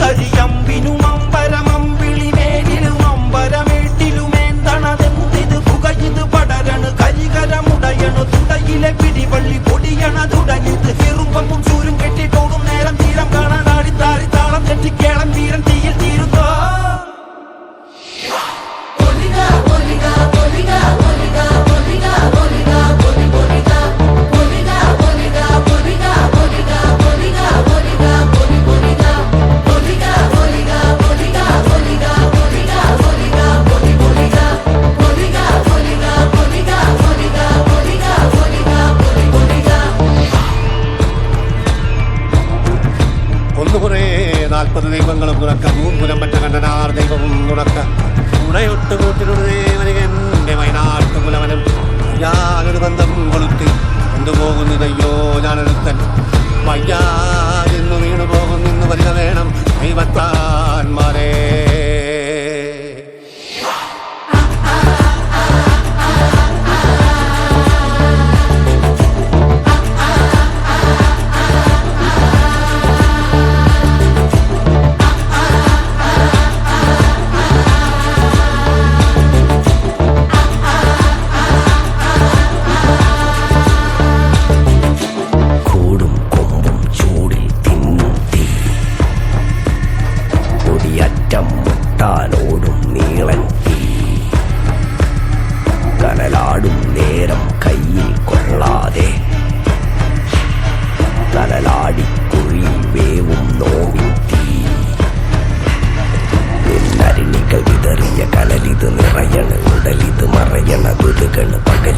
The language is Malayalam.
കരിയമ്പിനും നാൽപ്പത് ദൈവങ്ങളും മൂന്നുരം പറ്റ കണ്ടനാർ ദൈവവും തുറക്ക. ഉണയൊട്ട് കൂട്ടിനൊരു ദേവനികന്റെ വയനാട്ടു പുലവനം. ഞാനൊരു ബന്ധം കൊളുത്തി കൊണ്ടുപോകുന്നതയ്യോ ഞാനൊരുത്തൻ. വയ്യാ എന്ന് വീണു പോകുന്നു വരിക വേണം. ദൈവത്താന്മാരേ que lo